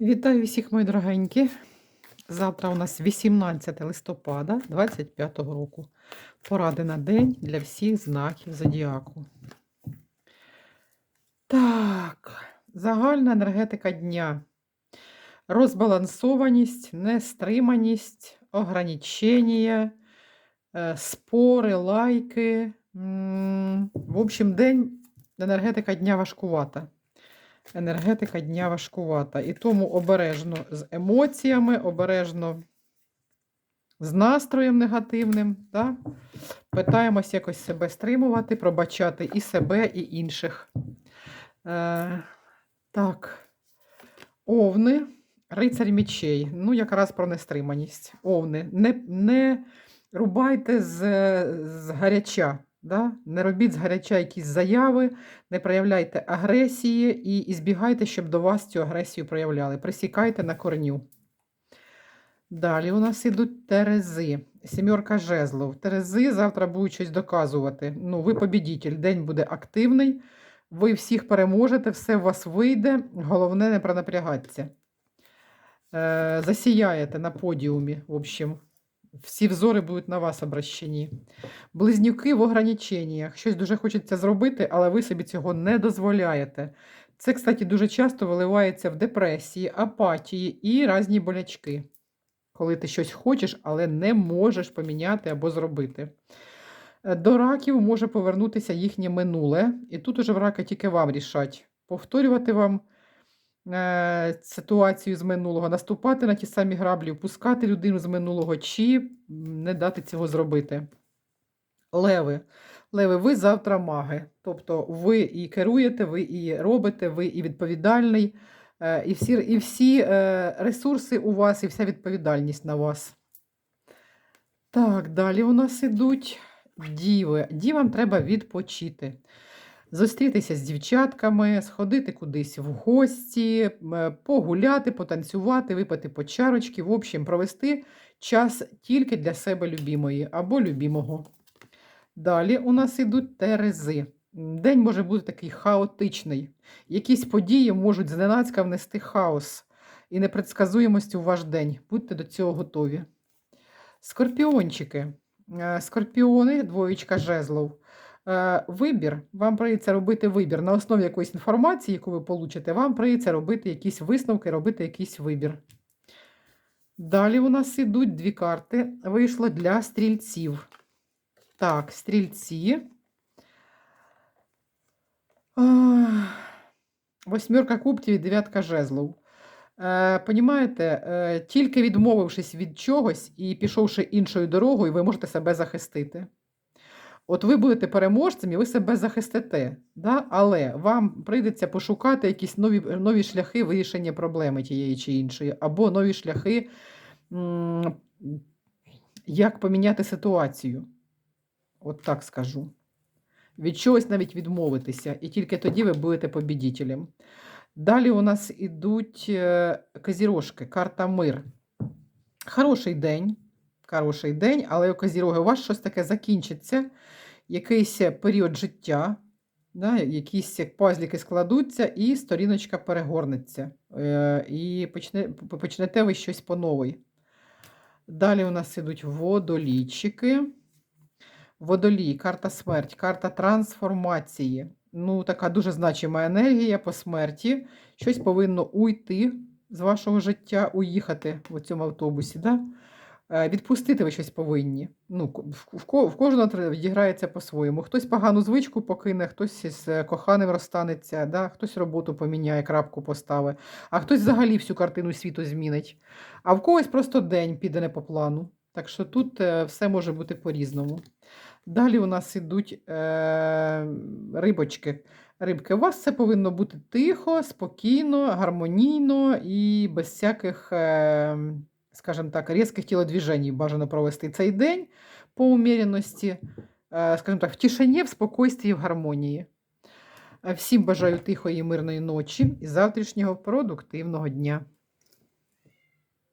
Вітаю всіх, мої дорогенькі. Завтра у нас 18 листопада 25 року. Поради на день для всіх знаків зодіаку. Так, загальна енергетика дня. Розбалансованість, нестриманість, ограничення, е, спори, лайки. В общем, день енергетика дня важкувата енергетика дня важкувата. І тому обережно з емоціями, обережно з настроєм негативним. Да? Питаємось якось себе стримувати, пробачати і себе, і інших. Е, так, овни, рицарь мічей. Ну, якраз про нестриманість. Овни. Не, не рубайте з, з гаряча. Да? Не робіть згаряча якісь заяви, не проявляйте агресії і, і збігайте, щоб до вас цю агресію проявляли. Присікайте на корню. Далі у нас ідуть терези. Сімерка жезлов. Терези завтра будуть щось доказувати. Ну, ви побідітель, день буде активний, ви всіх переможете, все у вас вийде. Головне, не пронапрягатися. Е, засіяєте на подіумі, в общем. Всі взори будуть на вас обращені. Близнюки в ограниченнях. Щось дуже хочеться зробити, але ви собі цього не дозволяєте. Це, кстати, дуже часто виливається в депресії, апатії і різні болячки. Коли ти щось хочеш, але не можеш поміняти або зробити. Е, До раків може повернутися їхнє минуле, і тут уже в рака тільки вам рішать. Повторювати вам е, ситуацію з минулого, наступати на ті самі граблі, впускати людину з минулого, чи не дати цього зробити. Леви. Леви, ви завтра маги. Тобто ви і керуєте, ви і робите, ви і відповідальний, е, і всі, і всі е, ресурси у вас, і вся відповідальність на вас. Так, далі у нас ідуть діви. Дівам треба відпочити. Зустрітися з дівчатками, сходити кудись в гості, погуляти, потанцювати, випити по чарочки, в общем, провести час тільки для себе любімої або любімого. Далі у нас ідуть терези. День може бути такий хаотичний. Якісь події можуть зненацька внести хаос і непредсказуємость у ваш день. Будьте до цього готові. Скорпіончики. Е, Скорпіони, двоєчка жезлов. Е, Вибір. Вам прийдеться робити вибір. На основі якоїсь інформації, яку ви получите, вам прийдеться робити якісь висновки, робити якийсь вибір. Далі у нас ідуть дві карти. Вийшло для стрільців. Так, стрільці. Ах, Восьмерка кубків і дев'ятка жезлов. Е, понімаєте, е, тільки відмовившись від чогось і пішовши іншою дорогою, ви можете себе захистити. От ви будете переможцем і ви себе захистите, да? але вам прийдеться пошукати якісь нові, нові шляхи вирішення проблеми тієї чи іншої, або нові шляхи, як поміняти ситуацію. От так скажу. Від чогось навіть відмовитися, і тільки тоді ви будете побідітелем. Далі у нас ідуть е, козірожки, карта мир. Хороший день, хороший день, але козіроги у вас щось таке закінчиться, якийсь період життя, да, якісь пазліки складуться, і сторіночка перегорнеться. Е, і почне, почнете ви щось по новій. Далі у нас ідуть водолійчики. Водолій, карта смерть, карта трансформації. Ну, така дуже значима енергія по смерті. Щось повинно уйти з вашого життя, уїхати в цьому автобусі. Да? Е, Відпустити ви щось повинні. Ну, в, в, ко- в кожного відіграється по-своєму. Хтось погану звичку покине, хтось з е, коханим розстанеться, да? хтось роботу поміняє, крапку поставить, а хтось взагалі всю картину світу змінить. А в когось просто день піде не по плану. Так що тут е, все може бути по-різному. Далі у нас ідуть е, рибочки. Рибки, у вас все повинно бути тихо, спокійно, гармонійно і без всяких, е, скажімо так, різких тілодвіжень бажано провести цей день по уміряності, е, скажімо так, в тишині, в спокійстві в гармонії. Всім бажаю тихої і мирної ночі і завтрашнього продуктивного дня.